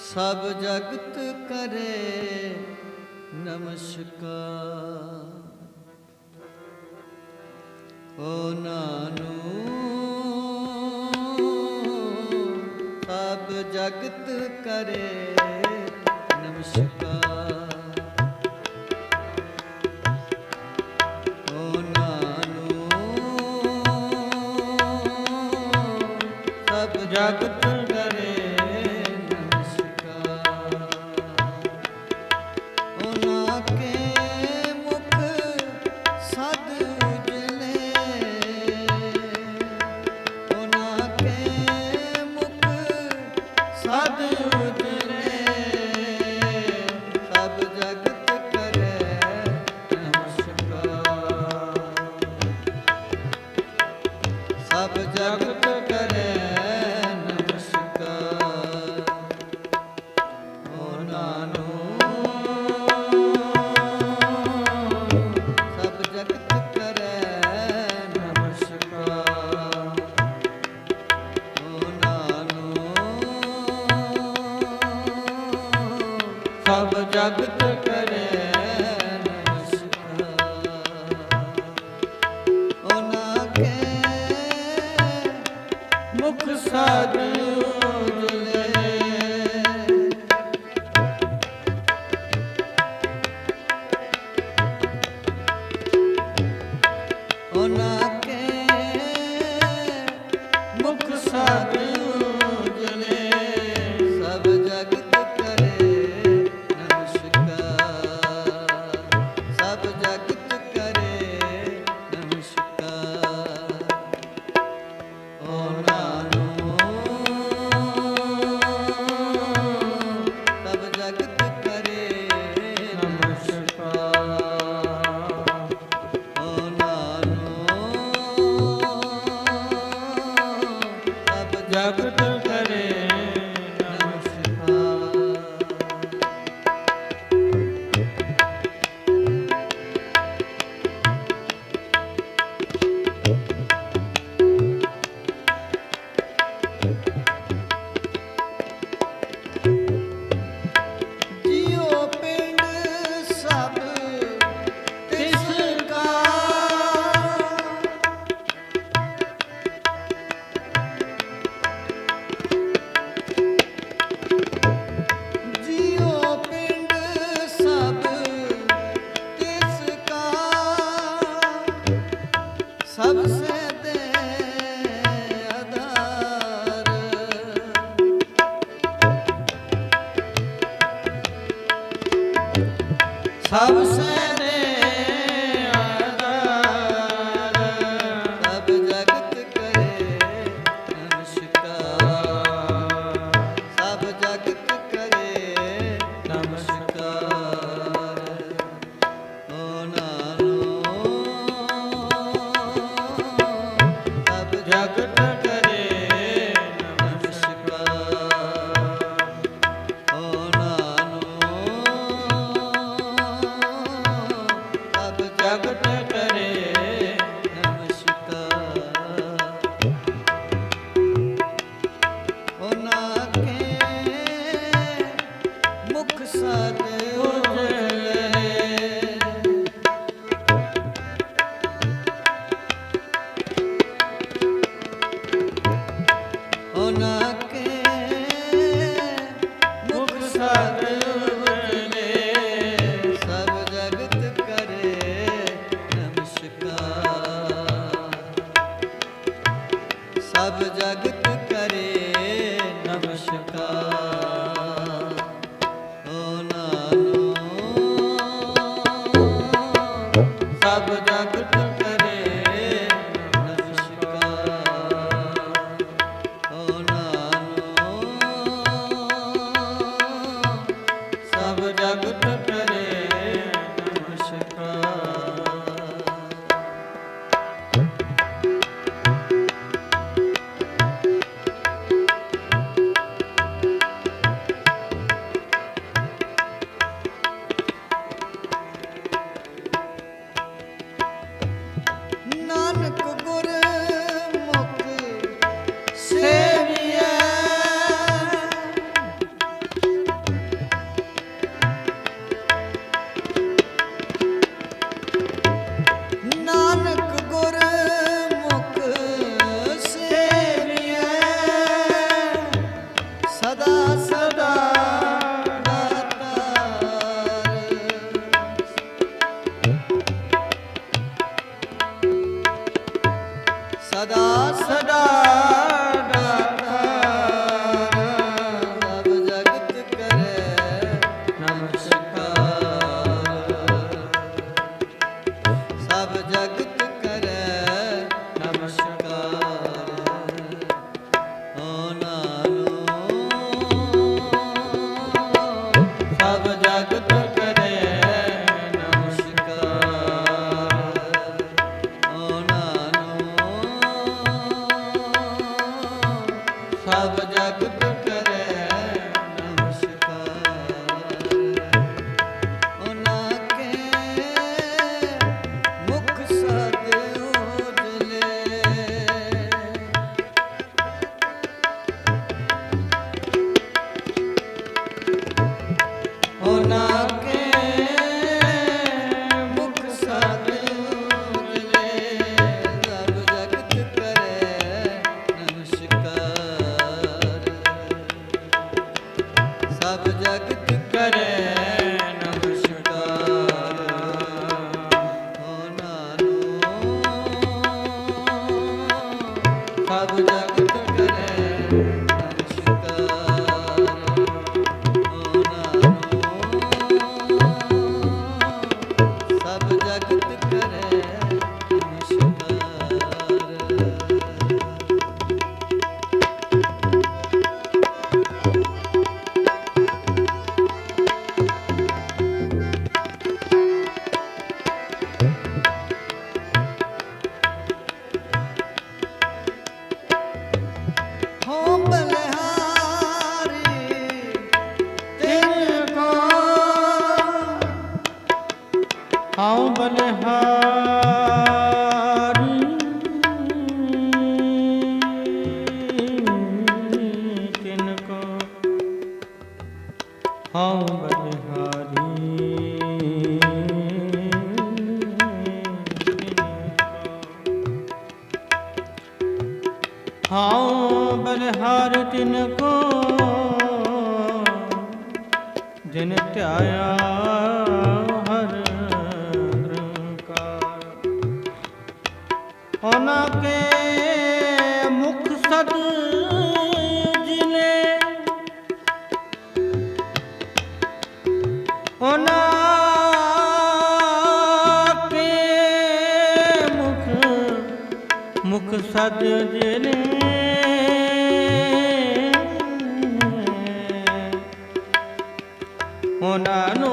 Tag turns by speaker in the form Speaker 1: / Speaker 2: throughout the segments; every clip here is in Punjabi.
Speaker 1: ਸਭ ਜਗਤ ਕਰੇ ਨਮਸਕਾਰ। ਓ ਨਾਨੂ ਸਭ ਜਗਤ ਕਰੇ ਨਮਸਕਾਰ। ਜਗਤ जग तक ਸਭ ਜਗਤ মোনানো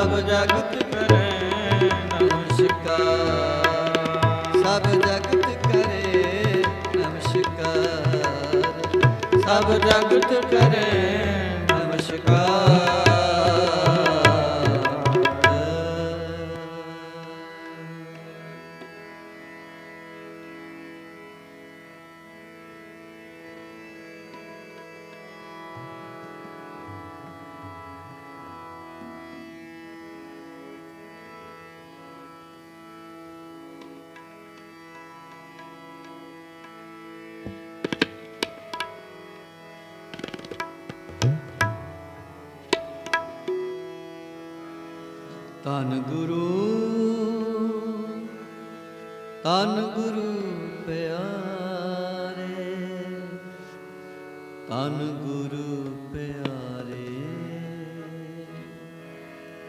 Speaker 1: ਸਭ ਜਗਤ ਕਰੇ ਨਮਸਕਾਰ। ਸਭ ਜਗਤ ਕਰੇ ਨਮਸਕਾਰ। ਸਭ ਜਗਤ ਕਰੇ ਨਮਸਕਾਰ। ਤਨ ਗੁਰੂ ਤਨ ਗੁਰੂ ਪਿਆਰੇ ਤਨ ਗੁਰੂ ਪਿਆਰੇ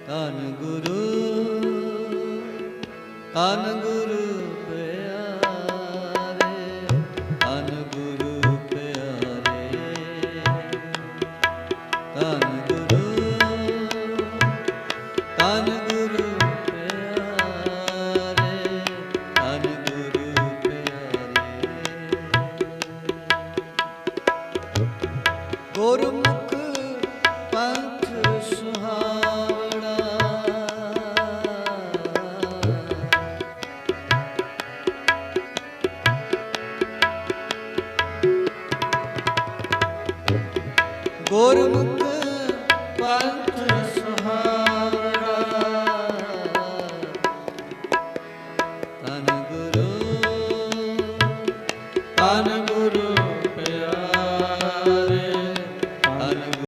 Speaker 1: ਤਨ ਗੁਰੂ ਤਨ ਗੁਰੂ ஒரு முக